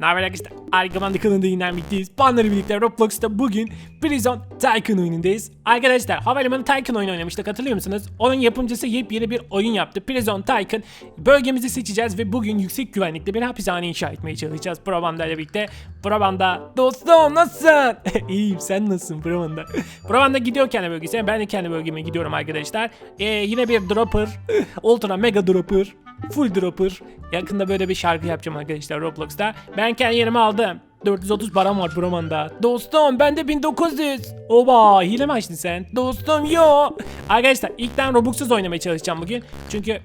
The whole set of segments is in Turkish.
Ne haber arkadaşlar? Arkaman kanalında yine birlikteyiz. Banları birlikte Roblox'ta bugün Prison Tycoon oyunundayız. Arkadaşlar Havalimanı Tycoon oyunu oynamıştık hatırlıyor musunuz? Onun yapımcısı yepyeni bir oyun yaptı. Prison Tycoon. Bölgemizi seçeceğiz ve bugün yüksek güvenlikli bir hapishane inşa etmeye çalışacağız. Probanda ile birlikte. Probanda dostum nasılsın? İyiyim sen nasılsın Probanda? Probanda gidiyor kendi bölgesine. Ben de kendi bölgeme gidiyorum arkadaşlar. Ee, yine bir dropper. Ultra mega dropper. Full dropper. Yakında böyle bir şarkı yapacağım arkadaşlar Roblox'ta. Ben kendi yerimi aldım. 430 param var Broman'da. Dostum ben de 1900. Oba hile mi açtın sen? Dostum yo. Arkadaşlar ilkten Robux'suz oynamaya çalışacağım bugün. Çünkü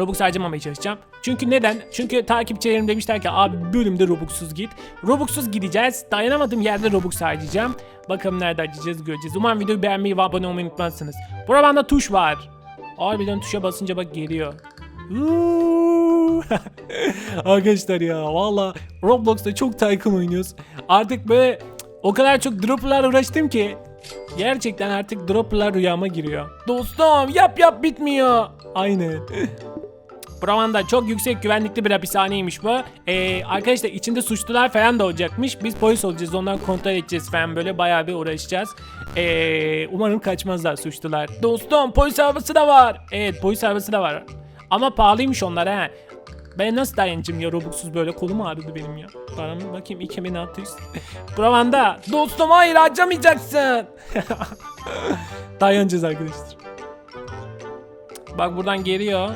Robux harcamamaya çalışacağım. Çünkü neden? Çünkü takipçilerim demişler ki abi bölümde Robux'suz git. Robux'suz gideceğiz. Dayanamadığım yerde Robux harcayacağım. Bakalım nerede harcayacağız göreceğiz. Umarım videoyu beğenmeyi ve abone olmayı unutmazsınız. Burada bende tuş var. Harbiden tuşa basınca bak geliyor. Arkadaşlar ya valla Roblox'ta çok Tycoon oynuyoruz. Artık böyle o kadar çok dropper'lar uğraştım ki gerçekten artık dropper'lar rüyama giriyor. Dostum yap yap bitmiyor. Aynen. Bravanda çok yüksek güvenlikli bir hapishaneymiş bu. Ee, arkadaşlar içinde suçlular falan da olacakmış. Biz polis olacağız ondan kontrol edeceğiz falan böyle bayağı bir uğraşacağız. Ee, umarım kaçmazlar suçlular. Dostum polis arabası da var. Evet polis arabası da var. Ama pahalıymış onlar ha. Ben nasıl dayanacağım ya Robux'suz böyle kolum ağrıdı benim ya. Paramı bakayım 2600. Bravanda dostum hayır harcamayacaksın. Dayanacağız arkadaşlar. Bak buradan geliyor.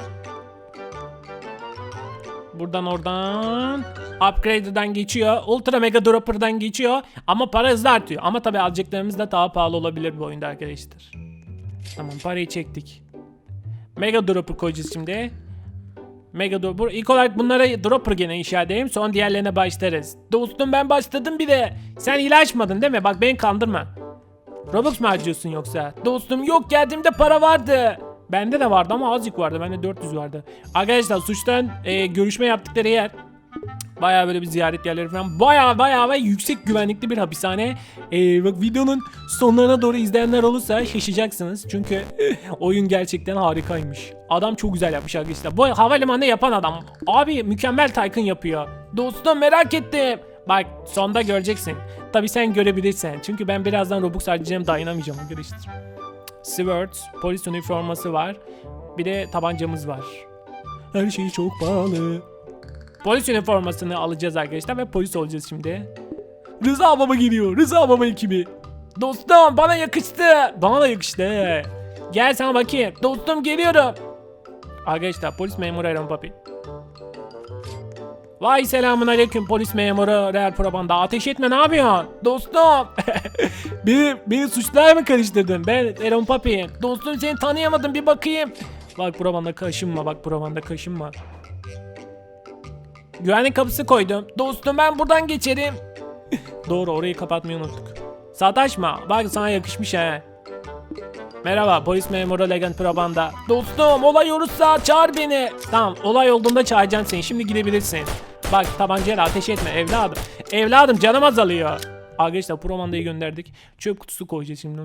Buradan oradan Upgrader'dan geçiyor. Ultra Mega Dropper'dan geçiyor. Ama para hızlı artıyor. Ama tabi alacaklarımız da daha pahalı olabilir bu oyunda arkadaşlar. Tamam parayı çektik. Mega Dropper koyacağız şimdi. Mega Dropper. İlk olarak bunlara Dropper gene inşa edeyim. Sonra diğerlerine başlarız. Dostum ben başladım bir de. Sen hile açmadın değil mi? Bak beni kandırma. Robux mu harcıyorsun yoksa? Dostum yok geldiğimde para vardı. Bende de vardı ama azıcık vardı. Bende 400 vardı. Arkadaşlar suçtan e, görüşme yaptıkları yer. Baya böyle bir ziyaret yerleri falan. Baya baya ve yüksek güvenlikli bir hapishane. E, bak videonun sonlarına doğru izleyenler olursa şaşacaksınız. Çünkü oyun gerçekten harikaymış. Adam çok güzel yapmış arkadaşlar. Bu havalimanı yapan adam. Abi mükemmel Tycoon yapıyor. Dostum merak ettim. Bak sonda göreceksin. Tabi sen görebilirsen. Çünkü ben birazdan Robux harcayacağım dayanamayacağım arkadaşlar. Sword, polis üniforması var. Bir de tabancamız var. Her şey çok pahalı. Polis üniformasını alacağız arkadaşlar ve polis olacağız şimdi. Rıza baba geliyor. Rıza baba ekibi. Dostum bana yakıştı. Bana da yakıştı. Gel sana bakayım. Dostum geliyorum. Arkadaşlar polis memuru Aaron Papi. Vay selamun aleyküm polis memuru Real Probanda. Ateş etme ne yapıyorsun? Dostum. beni, beni suçluğa mı karıştırdın? Ben Aaron Papi'yim. Dostum seni tanıyamadım bir bakayım. Bak Probanda kaşınma bak Probanda kaşınma. Güvenlik kapısı koydum. Dostum ben buradan geçerim. Doğru orayı kapatmayı unuttuk. Sataşma. Bak sana yakışmış he. Merhaba polis memuru Legend Probanda. Dostum olay olursa çağır beni. Tamam olay olduğunda çağıracağım seni. Şimdi gidebilirsin. Bak tabancayla ateş etme evladım. Evladım canım azalıyor. Arkadaşlar Probanda'yı gönderdik. Çöp kutusu koyacağız şimdi.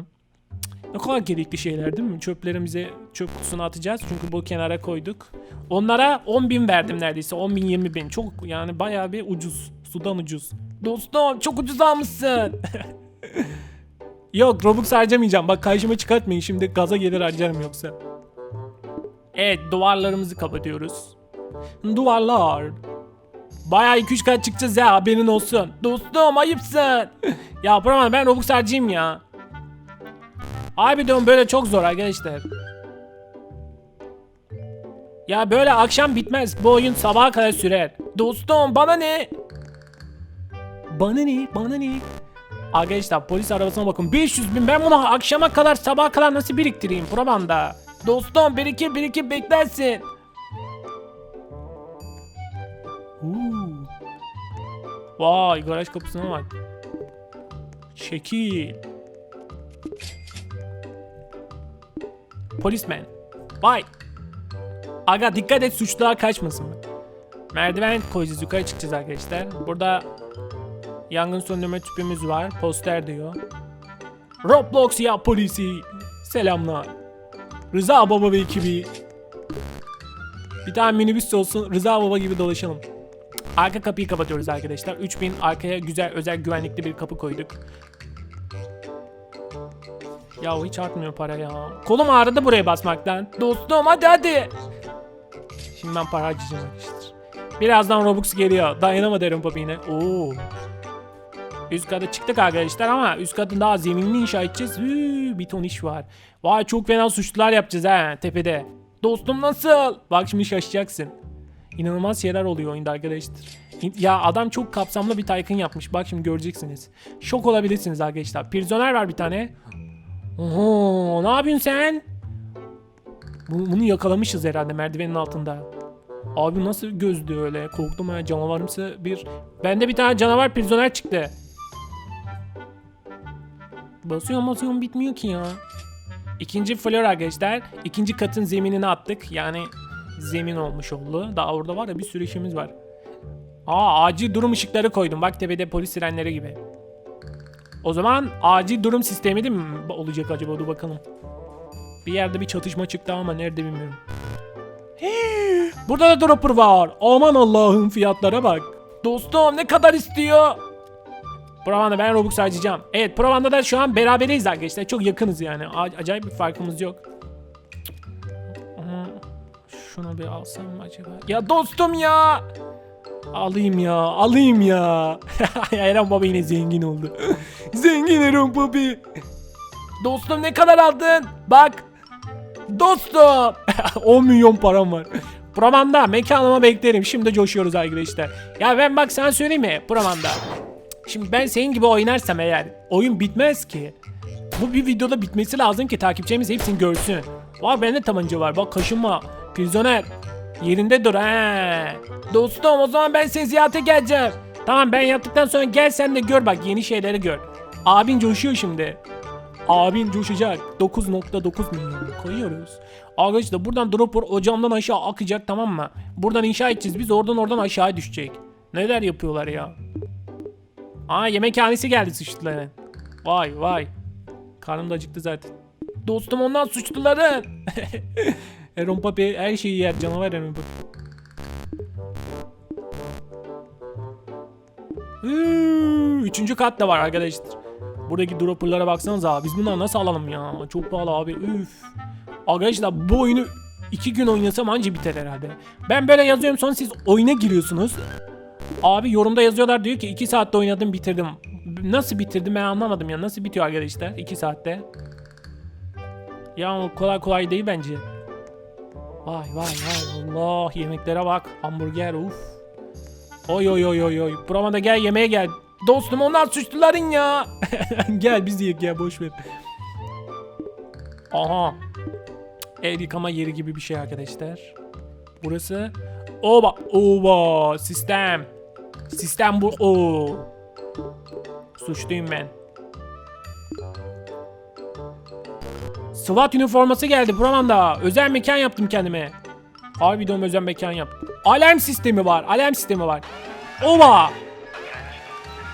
Ne kadar gerekli şeyler değil mi? Çöplerimizi çöp kutusuna atacağız. Çünkü bu kenara koyduk. Onlara 10 bin verdim neredeyse. 10 bin 20 bin. Çok yani bayağı bir ucuz. Sudan ucuz. Dostum çok ucuz almışsın. Yok Robux harcamayacağım. Bak karşıma çıkartmayın. Şimdi gaza gelir harcarım yoksa. Evet duvarlarımızı kapatıyoruz. Duvarlar. Bayağı 2-3 kat çıkacağız ya haberin olsun. Dostum ayıpsın. ya Braman ben Robux harcayayım ya. Abi diyorum böyle çok zor arkadaşlar. Ya böyle akşam bitmez. Bu oyun sabaha kadar sürer. Dostum bana ne? Bana ne? Bana ne? Arkadaşlar polis arabasına bakın 500 bin ben bunu akşama kadar sabaha kadar nasıl biriktireyim Probanda Dostum birikir birikir beklersin Uuu. Vay garaj kapısına bak Şekil Polismen Vay Aga dikkat et suçlular kaçmasın. Merdiven koyacağız yukarı çıkacağız arkadaşlar Burada Yangın söndürme tüpümüz var. Poster diyor. Roblox ya polisi. Selamlar. Rıza Baba ve ekibi. Bir tane minibüs olsun. Rıza Baba gibi dolaşalım. Arka kapıyı kapatıyoruz arkadaşlar. 3000 arkaya güzel özel güvenlikli bir kapı koyduk. Ya hiç artmıyor para ya. Kolum ağrıdı buraya basmaktan. Dostum hadi hadi. Şimdi ben para harcayacağım arkadaşlar. Birazdan Robux geliyor. Dayanamadı Aaron Papi yine. Oo. Üst kata çıktık arkadaşlar ama üst katın daha zeminini inşa edeceğiz. Hüüü, bir ton iş var. Vay çok fena suçlular yapacağız ha tepede. Dostum nasıl? Bak şimdi şaşacaksın. İnanılmaz şeyler oluyor oyunda arkadaşlar. Ya adam çok kapsamlı bir Tycoon yapmış. Bak şimdi göreceksiniz. Şok olabilirsiniz arkadaşlar. Prizoner var bir tane. Oho, ne yapıyorsun sen? Bu- Bunu yakalamışız herhalde merdivenin altında. Abi nasıl gözdü öyle? Korktum ha canavarımsı bir... Bende bir tane canavar prizoner çıktı. Basıyorum basıyorum bitmiyor ki ya. İkinci flor arkadaşlar. İkinci katın zeminini attık. Yani zemin olmuş oldu. Daha orada var ya bir sürü işimiz var. Aa acil durum ışıkları koydum. Bak tepede polis sirenleri gibi. O zaman acil durum sistemi de mi olacak acaba? Dur bakalım. Bir yerde bir çatışma çıktı ama nerede bilmiyorum. Hii, Burada da dropper var. Aman Allah'ım fiyatlara bak. Dostum ne kadar istiyor? Provanda ben Robux harcayacağım. Evet Provanda da şu an beraberiz arkadaşlar. Çok yakınız yani. A- acayip bir farkımız yok. Şunu bir alsam mı acaba? Ya dostum ya. Alayım ya, alayım ya. Eren Baba yine zengin oldu. zengin Eren Baba. Dostum ne kadar aldın? Bak. Dostum. 10 milyon param var. Provanda mekanıma beklerim. Şimdi coşuyoruz arkadaşlar. Ya ben bak sana söyleyeyim mi? Provanda. Şimdi ben senin gibi oynarsam eğer oyun bitmez ki. Bu bir videoda bitmesi lazım ki takipçimiz hepsini görsün. Var bende tabanca var. Bak kaşınma. Prizoner. Yerinde dur he. Dostum o zaman ben seni ziyarete geleceğim. Tamam ben yaptıktan sonra gel sen de gör bak yeni şeyleri gör. Abin coşuyor şimdi. Abin coşacak. 9.9 milyon koyuyoruz. Arkadaşlar buradan dropper o camdan aşağı akacak tamam mı? Buradan inşa edeceğiz biz oradan oradan aşağı düşecek. Neler yapıyorlar ya? Aa yemekhanesi geldi suçluların. Vay vay. Karnım da acıktı zaten. Dostum ondan suçluların. Aaron Papi her şeyi yer. Canavar Aaron Papi. Üçüncü kat da var arkadaşlar. Buradaki dropperlara baksanıza. Biz bunları nasıl alalım ya? Çok pahalı abi. Üf. Arkadaşlar bu oyunu iki gün oynasam anca biter herhalde. Ben böyle yazıyorum sonra siz oyuna giriyorsunuz. Abi yorumda yazıyorlar diyor ki 2 saatte oynadım bitirdim. Nasıl bitirdim ben anlamadım ya. Nasıl bitiyor arkadaşlar 2 saatte? Ya kolay kolay değil bence. Vay vay vay Allah yemeklere bak. Hamburger uf. Oy oy oy oy oy. Burama da gel yemeğe gel. Dostum onlar suçluların ya. gel biz yiyek gel boş ver. Aha. El yıkama yeri gibi bir şey arkadaşlar. Burası Oba oba sistem. Sistem bu o. Suçluyum ben. SWAT üniforması geldi Buraman'da. Özel mekan yaptım kendime. Harbiden özel mekan yaptım. Alarm sistemi var. Alarm sistemi var. Oba.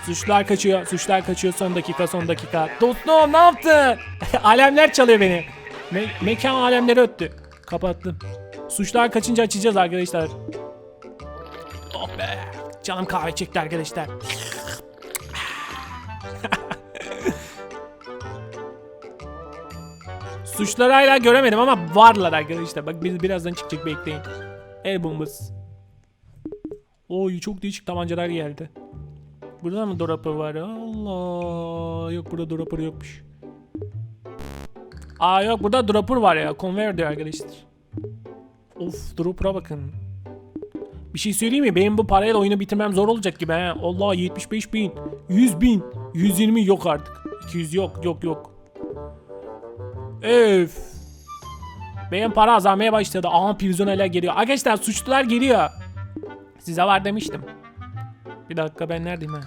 Suçlar kaçıyor. Suçlar kaçıyor son dakika son dakika. Dostum ne yaptın? Alemler çalıyor beni. Me- mekan alemleri öttü. Kapattım. Suçlar kaçınca açacağız arkadaşlar. Oh be. Canım kahve çekti arkadaşlar. Suçları hala göremedim ama varlar arkadaşlar. Bak bir, birazdan çıkacak bekleyin. El bombası. Oy çok değişik tabancalar geldi. Burada mı dropper var? Allah. Yok burada dropper yokmuş. Aa yok burada dropper var ya. Conveyor diyor arkadaşlar. Of dropper'a bakın. Bir şey söyleyeyim mi? Benim bu parayla oyunu bitirmem zor olacak gibi he. Allah 75 bin. 100 bin. 120 yok artık. 200 yok yok yok. Öf. Benim para azalmaya başladı. Aha prizonerler geliyor. Arkadaşlar suçlular geliyor. Size var demiştim. Bir dakika ben neredeyim ha?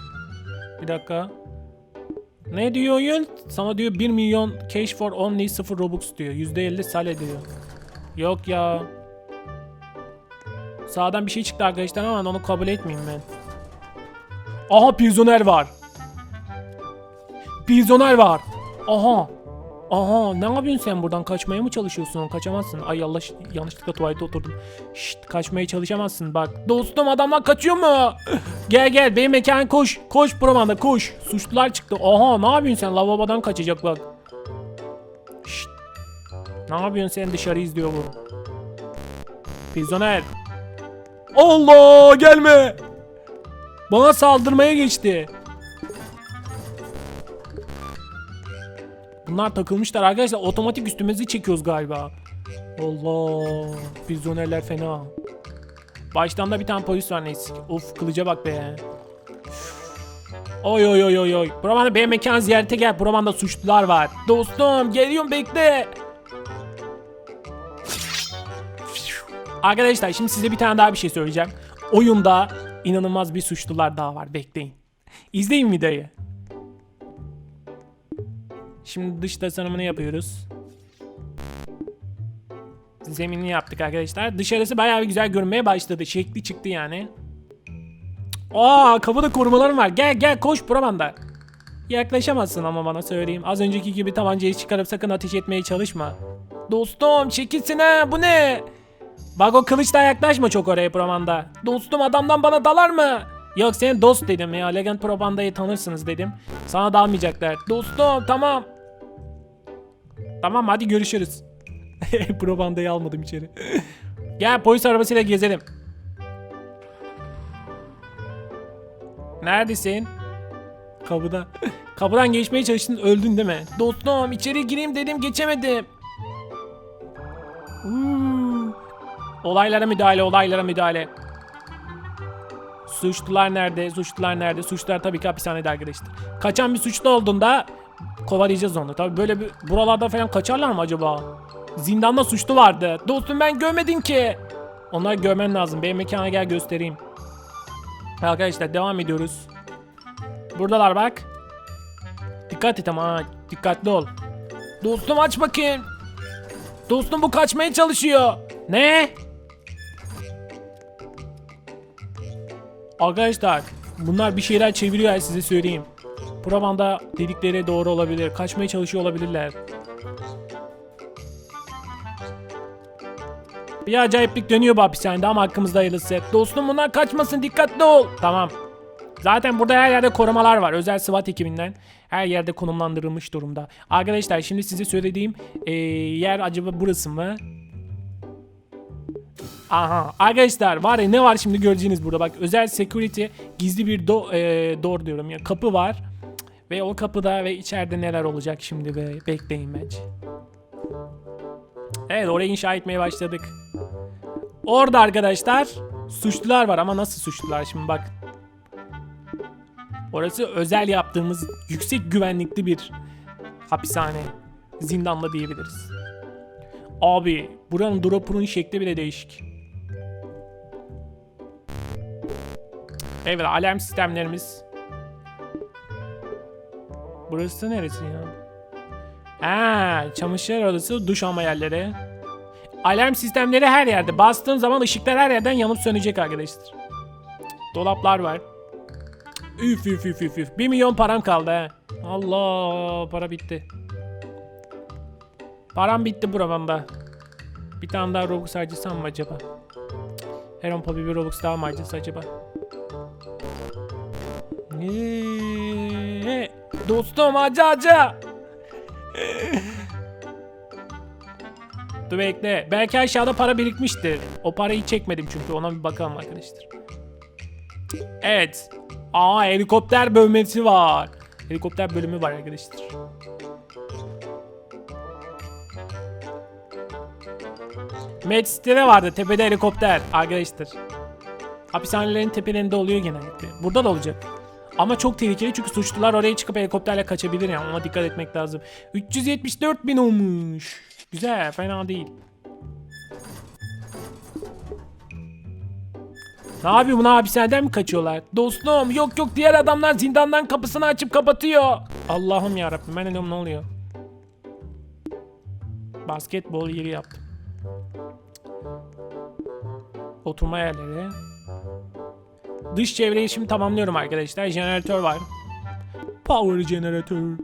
Bir dakika. Ne diyor oyun? Sana diyor 1 milyon cash for only 0 robux diyor. %50 sale diyor. Yok ya. Sağdan bir şey çıktı arkadaşlar ama onu kabul etmeyeyim ben. Aha prizoner var. Prizoner var. Aha. Aha ne yapıyorsun sen buradan kaçmaya mı çalışıyorsun? Kaçamazsın. Ay Allah yanlışlıkla tuvalete oturdum. Şşt kaçmaya çalışamazsın bak. Dostum adamlar kaçıyor mu? gel gel benim mekan koş. Koş Bromanda koş. Suçlular çıktı. Aha ne yapıyorsun sen? Lavabodan kaçacak bak. Şşt. Ne yapıyorsun sen dışarı izliyor bu. Prizoner. Allah gelme. Bana saldırmaya geçti. Bunlar takılmışlar arkadaşlar. Otomatik üstümüzü çekiyoruz galiba. Allah. Prizonerler fena. Baştan da bir tane polis var neyse. Of kılıca bak be. Oy oy oy oy oy. Buradan benim mekan ziyarete gel. Buradan suçlular var. Dostum geliyorum bekle. Arkadaşlar şimdi size bir tane daha bir şey söyleyeceğim. Oyunda inanılmaz bir suçlular daha var. Bekleyin. İzleyin videoyu. Şimdi dış tasarımını yapıyoruz. Zeminini yaptık arkadaşlar. Dışarısı bayağı güzel görünmeye başladı. Şekli çıktı yani. Aa kapıda korumalarım var. Gel gel koş Brabanda. Yaklaşamazsın ama bana söyleyeyim. Az önceki gibi tabancayı çıkarıp sakın ateş etmeye çalışma. Dostum çekilsin ha bu ne? Bak o kılıçla yaklaşma çok oraya Probanda. Dostum adamdan bana dalar mı? Yok sen dost dedim ya. Legend Probanda'yı tanırsınız dedim. Sana dalmayacaklar. Dostum tamam. Tamam hadi görüşürüz. Probanda'yı almadım içeri. Gel polis arabasıyla gezelim. Neredesin? Kapıda. Kapıdan geçmeye çalıştın öldün değil mi? Dostum içeri gireyim dedim geçemedim. Olaylara müdahale, olaylara müdahale. Suçlular nerede? Suçlular nerede? Suçlular tabii ki hapishanede arkadaşlar. Kaçan bir suçlu olduğunda kovalayacağız onu. Tabii böyle bir buralarda falan kaçarlar mı acaba? Zindanda suçlu vardı. Dostum ben görmedim ki. Onları görmen lazım. Benim mekana gel göstereyim. Arkadaşlar devam ediyoruz. Buradalar bak. Dikkat et ama dikkatli ol. Dostum aç bakayım. Dostum bu kaçmaya çalışıyor. Ne? Arkadaşlar bunlar bir şeyler çeviriyor size söyleyeyim. Probanda dedikleri doğru olabilir. Kaçmaya çalışıyor olabilirler. Bir acayiplik dönüyor bu hapishanede ama hakkımızda hayırlısı. Dostum bunlar kaçmasın dikkatli ol. Tamam. Zaten burada her yerde korumalar var. Özel SWAT ekibinden her yerde konumlandırılmış durumda. Arkadaşlar şimdi size söylediğim eee, yer acaba burası mı? Aha arkadaşlar var ya ne var şimdi göreceğiniz burada bak özel security gizli bir do, eee, door diyorum ya kapı var ve o kapıda ve içeride neler olacak şimdi be bekleyin bence. Evet orayı inşa etmeye başladık. Orada arkadaşlar suçlular var ama nasıl suçlular şimdi bak. Orası özel yaptığımız yüksek güvenlikli bir hapishane. Zindanla diyebiliriz. Abi buranın dropper'ın şekli bile değişik. Evet alarm sistemlerimiz. Burası neresi ya? Ha, çamaşır odası, duş alma yerleri. Alarm sistemleri her yerde. Bastığın zaman ışıklar her yerden yanıp sönecek arkadaşlar. Dolaplar var. Üf üf üf üf üf. 1 milyon param kaldı ha. Allah para bitti. Param bitti buramda. Bir tane daha Robux harcasam mı acaba? Her on bir Robux daha mı harcasa acaba? Dostum acı acı. Dur bekle. Belki aşağıda para birikmiştir. O parayı çekmedim çünkü ona bir bakalım arkadaşlar. Evet. Aa helikopter bölmesi var. Helikopter bölümü var arkadaşlar. Medcity'de vardı tepede helikopter arkadaşlar. Hapishanelerin tepelerinde oluyor genellikle. Burada da olacak. Ama çok tehlikeli çünkü suçlular oraya çıkıp helikopterle kaçabilir yani ona dikkat etmek lazım. 374 bin olmuş. Güzel fena değil. Ne yapıyor buna hapishaneden mi kaçıyorlar? Dostum yok yok diğer adamlar zindandan kapısını açıp kapatıyor. Allah'ım yarabbim ben diyorum ne oluyor? Basketbol yeri yaptım. Oturma yerleri. Dış çevreyi şimdi tamamlıyorum arkadaşlar. Jeneratör var. Power jeneratör.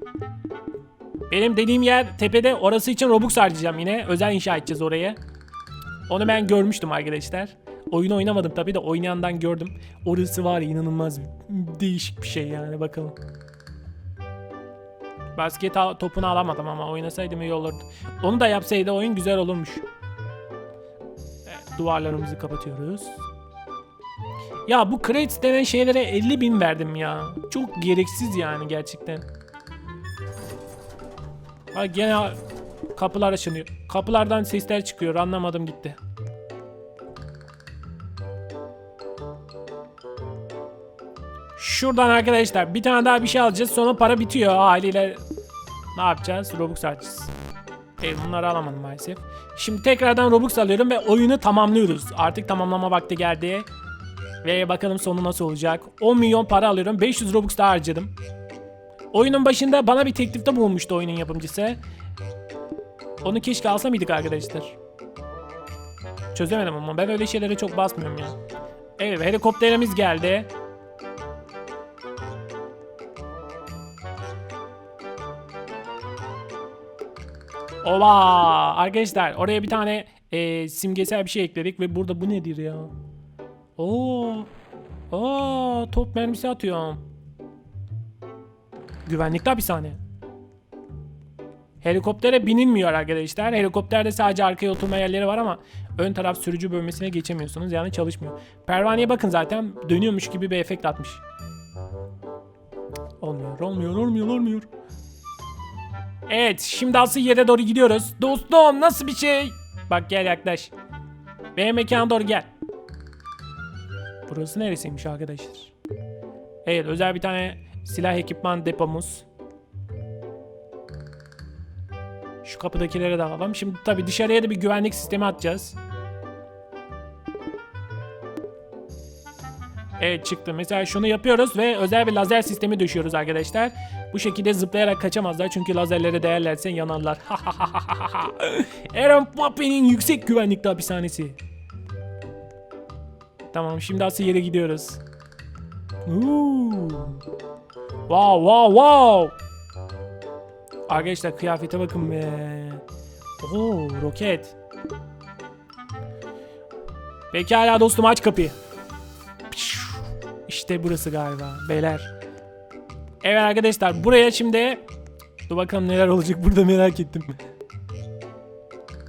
Benim dediğim yer tepede. Orası için Robux harcayacağım yine. Özel inşa edeceğiz oraya. Onu ben görmüştüm arkadaşlar. Oyunu oynamadım tabii de oynayandan gördüm. Orası var inanılmaz değişik bir şey yani bakalım. Basket topunu alamadım ama oynasaydım iyi olurdu. Onu da yapsaydı oyun güzel olurmuş. Evet, duvarlarımızı kapatıyoruz. Ya bu crates denen şeylere 50 bin verdim ya. Çok gereksiz yani gerçekten. Ha gene kapılar açılıyor. Kapılardan sesler çıkıyor anlamadım gitti. Şuradan arkadaşlar bir tane daha bir şey alacağız sonra para bitiyor haliyle ne yapacağız? Robux alacağız. Evet bunları alamadım maalesef. Şimdi tekrardan Robux alıyorum ve oyunu tamamlıyoruz. Artık tamamlama vakti geldi. Ve bakalım sonu nasıl olacak. 10 milyon para alıyorum. 500 Robux daha harcadım. Oyunun başında bana bir teklifte bulunmuştu oyunun yapımcısı. Onu keşke alsa mıydık arkadaşlar? Çözemedim ama ben öyle şeylere çok basmıyorum ya. Evet helikopterimiz geldi. Oba! Arkadaşlar oraya bir tane e, simgesel bir şey ekledik ve burada bu nedir ya? Oo! Oo, top mermisi atıyorum. Güvenlikte hapishane. Helikoptere binilmiyor arkadaşlar. Helikopterde sadece arkaya oturma yerleri var ama ön taraf sürücü bölmesine geçemiyorsunuz. Yani çalışmıyor. Pervaneye bakın zaten dönüyormuş gibi bir efekt atmış. Olmuyor, olmuyor, olmuyor, olmuyor. Evet, şimdi asıl yere doğru gidiyoruz. Dostum nasıl bir şey? Bak gel yaklaş. Benim mekana doğru gel. Burası neresiymiş arkadaşlar? Evet, özel bir tane silah ekipman depomuz. Şu kapıdakilere de alalım. Şimdi tabii dışarıya da bir güvenlik sistemi atacağız. Evet çıktı. Mesela şunu yapıyoruz ve özel bir lazer sistemi düşüyoruz arkadaşlar. Bu şekilde zıplayarak kaçamazlar çünkü lazerlere değerlerse yanarlar. Aaron Pappy'nin yüksek güvenlikli hapishanesi. Tamam şimdi asıl yere gidiyoruz. Uuu. Wow wow wow. Arkadaşlar kıyafete bakın be. Oo roket. Pekala dostum aç kapıyı. İşte burası galiba beyler. Evet arkadaşlar buraya şimdi dur bakalım neler olacak burada merak ettim.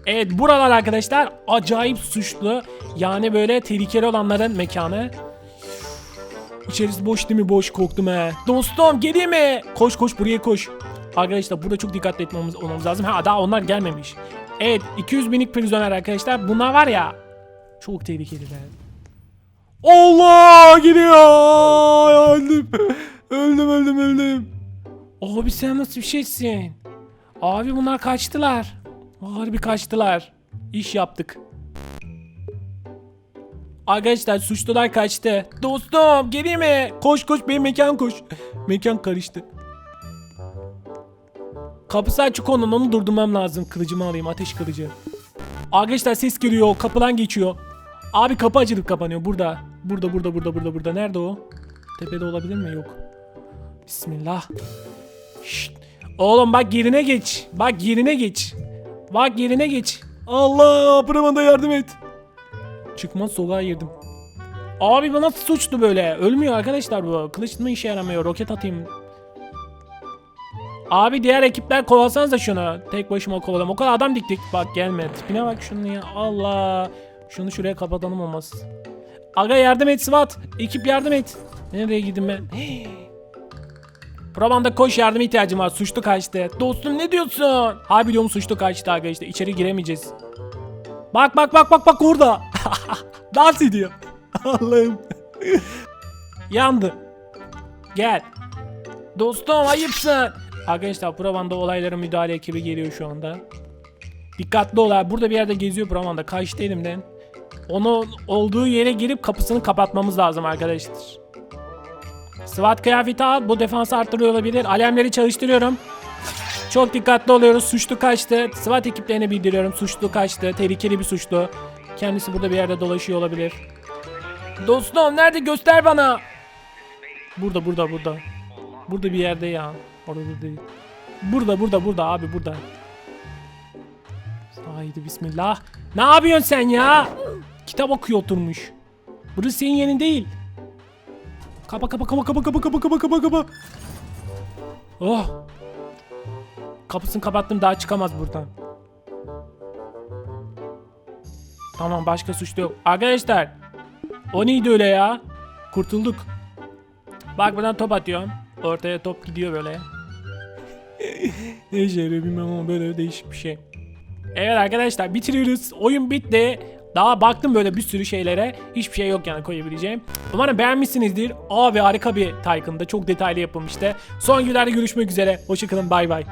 Evet buralar arkadaşlar acayip suçlu yani böyle tehlikeli olanların mekanı. İçerisi boş değil mi? Boş korktum he. Dostum geliyor mi? Koş koş buraya koş. Arkadaşlar burada çok dikkatli etmemiz olmamız lazım. Ha daha onlar gelmemiş. Evet 200 binlik prizoner arkadaşlar. Bunlar var ya çok tehlikeliler. Allah gidiyor. Öldüm. öldüm öldüm öldüm. Abi sen nasıl bir şeysin? Abi bunlar kaçtılar. Harbi kaçtılar. İş yaptık. Arkadaşlar suçlular kaçtı. Dostum geleyim mi? Koş koş benim mekan koş. Mekan karıştı. Kapısı açık onun onu durdurmam lazım. Kılıcımı alayım ateş kılıcı. Arkadaşlar ses geliyor kapıdan geçiyor. Abi kapı açılıp kapanıyor burada. Burada burada burada burada burada. Nerede o? Tepede olabilir mi? Yok. Bismillah. Şşt. Oğlum bak yerine geç. Bak yerine geç. Bak yerine geç. Allah da yardım et. Çıkmaz sokağa girdim. Abi bu nasıl suçlu böyle? Ölmüyor arkadaşlar bu. Kılıç mı işe yaramıyor? Roket atayım. Abi diğer ekipler kovalasanıza şunu. Tek başıma kovalam. O kadar adam diktik. Bak gelme. Tipine bak şunu ya. Allah. Şunu şuraya kapatalım olmaz. Aga yardım et SWAT. Ekip yardım et. Nereye gidin ben? Probanda koş yardım ihtiyacım var. Suçlu kaçtı. Dostum ne diyorsun? Ha biliyorum suçlu kaçtı işte. İçeri giremeyeceğiz. Bak bak bak bak bak orada. Dans ediyor. Allah'ım. Yandı. Gel. Dostum ayıpsın. Arkadaşlar Provanda olaylara müdahale ekibi geliyor şu anda. Dikkatli ol abi. Burada bir yerde geziyor Provanda. Kaçtı elimden. Onu olduğu yere girip kapısını kapatmamız lazım arkadaşlar. SWAT kıyafeti al. Bu defansı arttırıyor olabilir. Alarmleri çalıştırıyorum. Çok dikkatli oluyoruz. Suçlu kaçtı. SWAT ekiplerine bildiriyorum. Suçlu kaçtı. Tehlikeli bir suçlu. Kendisi burada bir yerde dolaşıyor olabilir. Dostum nerede göster bana. Burada burada burada. Burada bir yerde ya. Orada değil. Burada burada burada abi burada. Haydi bismillah. Ne yapıyorsun sen ya? Kitap okuyor oturmuş. Burası senin yerin değil. Kapa kapa kapa kapa kapa kapa kapa kapa kapa. Oh. Kapısını kapattım daha çıkamaz buradan. Tamam başka suçlu yok. Arkadaşlar. O neydi öyle ya? Kurtulduk. Bak buradan top atıyorum. Ortaya top gidiyor böyle. ne işe bilmem ama böyle değişik bir şey. Evet arkadaşlar bitiriyoruz. Oyun bitti. Daha baktım böyle bir sürü şeylere. Hiçbir şey yok yani koyabileceğim. Umarım beğenmişsinizdir. Abi harika bir Tycoon'da. Çok detaylı yapılmıştı. Son günlerde görüşmek üzere. Hoşçakalın bay bay.